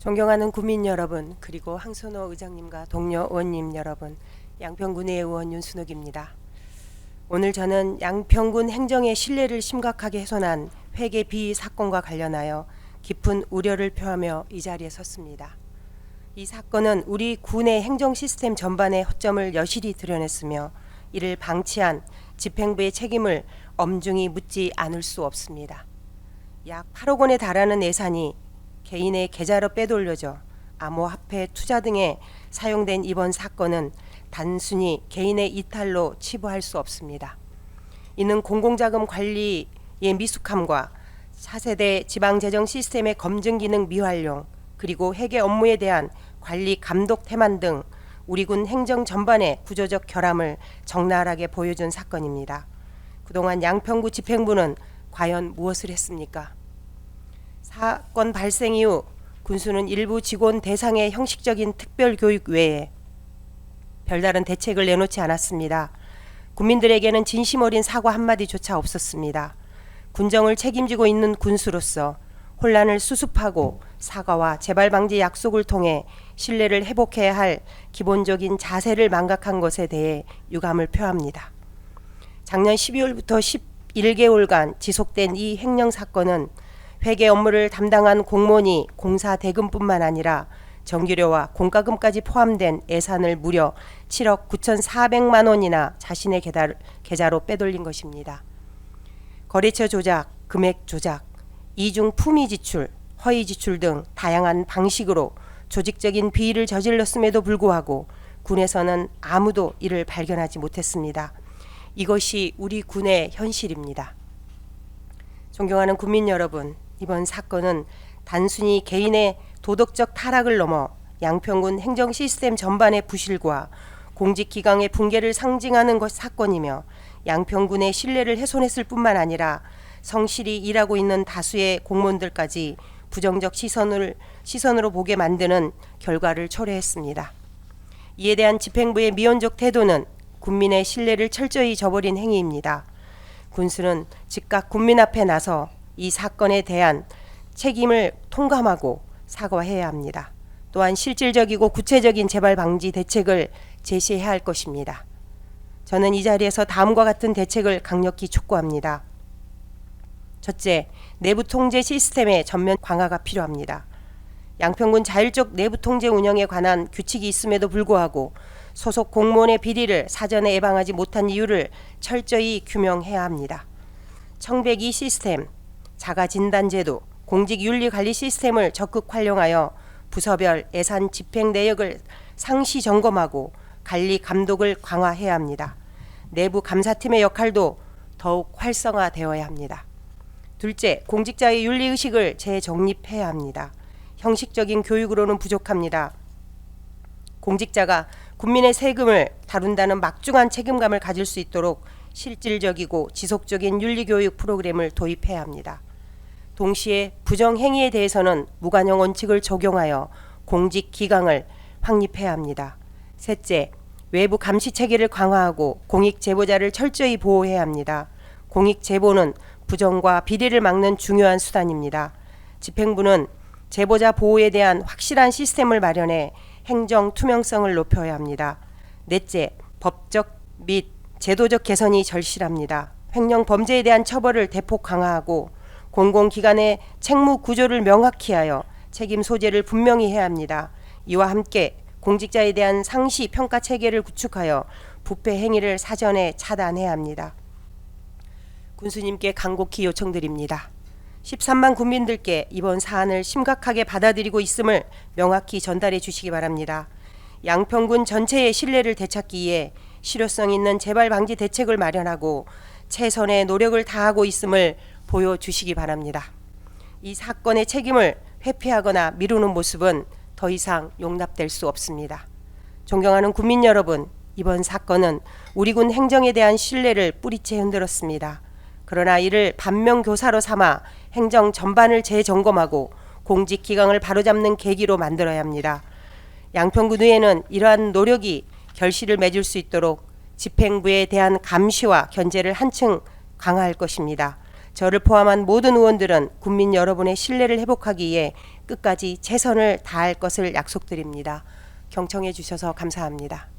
존경하는 국민 여러분, 그리고 항선호 의장님과 동료 의원님 여러분, 양평군의 의원 윤순옥입니다. 오늘 저는 양평군 행정의 신뢰를 심각하게 훼손한 회계 비위 사건과 관련하여 깊은 우려를 표하며 이 자리에 섰습니다. 이 사건은 우리 군의 행정 시스템 전반의 허점을 여실히 드러냈으며 이를 방치한 집행부의 책임을 엄중히 묻지 않을 수 없습니다. 약 8억 원에 달하는 예산이 개인의 계좌로 빼돌려져 암호화폐 투자 등에 사용된 이번 사건은 단순히 개인의 이탈로 치부할 수 없습니다. 이는 공공자금 관리의 미숙함과 차세대 지방재정 시스템의 검증 기능 미활용 그리고 회계 업무에 대한 관리 감독 태만 등 우리 군 행정 전반의 구조적 결함을 적나라하게 보여준 사건입니다. 그동안 양평구 집행부는 과연 무엇을 했습니까? 사건 발생 이후 군수는 일부 직원 대상의 형식적인 특별 교육 외에 별다른 대책을 내놓지 않았습니다. 국민들에게는 진심 어린 사과 한마디조차 없었습니다. 군정을 책임지고 있는 군수로서 혼란을 수습하고 사과와 재발 방지 약속을 통해 신뢰를 회복해야 할 기본적인 자세를 망각한 것에 대해 유감을 표합니다. 작년 12월부터 11개월간 지속된 이 횡령 사건은 회계 업무를 담당한 공무원이 공사 대금뿐만 아니라 전기료와 공과금까지 포함된 예산을 무려 7억 9,400만 원이나 자신의 계좌로 빼돌린 것입니다. 거래처 조작, 금액 조작, 이중 품위 지출, 허위 지출 등 다양한 방식으로 조직적인 비위를 저질렀음에도 불구하고 군에서는 아무도 이를 발견하지 못했습니다. 이것이 우리 군의 현실입니다. 존경하는 국민 여러분, 이번 사건은 단순히 개인의 도덕적 타락을 넘어 양평군 행정 시스템 전반의 부실과 공직 기강의 붕괴를 상징하는 것 사건이며 양평군의 신뢰를 훼손했을 뿐만 아니라 성실히 일하고 있는 다수의 공무원들까지 부정적 시선을 시선으로 보게 만드는 결과를 초래했습니다. 이에 대한 집행부의 미온적 태도는 국민의 신뢰를 철저히 저버린 행위입니다. 군수는 즉각 국민 앞에 나서 이 사건에 대한 책임을 통감하고 사과해야 합니다. 또한 실질적이고 구체적인 재발 방지 대책을 제시해야 할 것입니다. 저는 이 자리에서 다음과 같은 대책을 강력히 촉구합니다. 첫째, 내부 통제 시스템의 전면 강화가 필요합니다. 양평군 자율적 내부 통제 운영에 관한 규칙이 있음에도 불구하고 소속 공무원의 비리를 사전에 예방하지 못한 이유를 철저히 규명해야 합니다. 청백이 시스템, 자가 진단 제도, 공직 윤리 관리 시스템을 적극 활용하여 부서별 예산 집행 내역을 상시 점검하고 관리 감독을 강화해야 합니다. 내부 감사팀의 역할도 더욱 활성화되어야 합니다. 둘째, 공직자의 윤리 의식을 재정립해야 합니다. 형식적인 교육으로는 부족합니다. 공직자가 국민의 세금을 다룬다는 막중한 책임감을 가질 수 있도록 실질적이고 지속적인 윤리 교육 프로그램을 도입해야 합니다. 동시에 부정 행위에 대해서는 무관용 원칙을 적용하여 공직 기강을 확립해야 합니다. 셋째, 외부 감시 체계를 강화하고 공익 제보자를 철저히 보호해야 합니다. 공익 제보는 부정과 비리를 막는 중요한 수단입니다. 집행부는 제보자 보호에 대한 확실한 시스템을 마련해 행정 투명성을 높여야 합니다. 넷째, 법적 및 제도적 개선이 절실합니다. 횡령 범죄에 대한 처벌을 대폭 강화하고 공공기관의 책무 구조를 명확히 하여 책임 소재를 분명히 해야 합니다. 이와 함께 공직자에 대한 상시 평가 체계를 구축하여 부패 행위를 사전에 차단해야 합니다. 군수님께 간곡히 요청드립니다. 13만 국민들께 이번 사안을 심각하게 받아들이고 있음을 명확히 전달해 주시기 바랍니다. 양평군 전체의 신뢰를 되찾기 위해 실효성 있는 재발 방지 대책을 마련하고 최선의 노력을 다하고 있음을 보여주시기 바랍니다. 이 사건의 책임을 회피하거나 미루는 모습은 더 이상 용납될 수 없습니다. 존경하는 국민 여러분, 이번 사건은 우리 군 행정에 대한 신뢰를 뿌리채 흔들었습니다. 그러나 이를 반면교사로 삼아 행정 전반을 재점검하고 공직 기강을 바로잡는 계기로 만들어야 합니다. 양평군 의회는 이러한 노력이 결실을 맺을 수 있도록 집행부에 대한 감시와 견제를 한층 강화할 것입니다. 저를 포함한 모든 의원들은 국민 여러분의 신뢰를 회복하기 위해 끝까지 최선을 다할 것을 약속드립니다. 경청해 주셔서 감사합니다.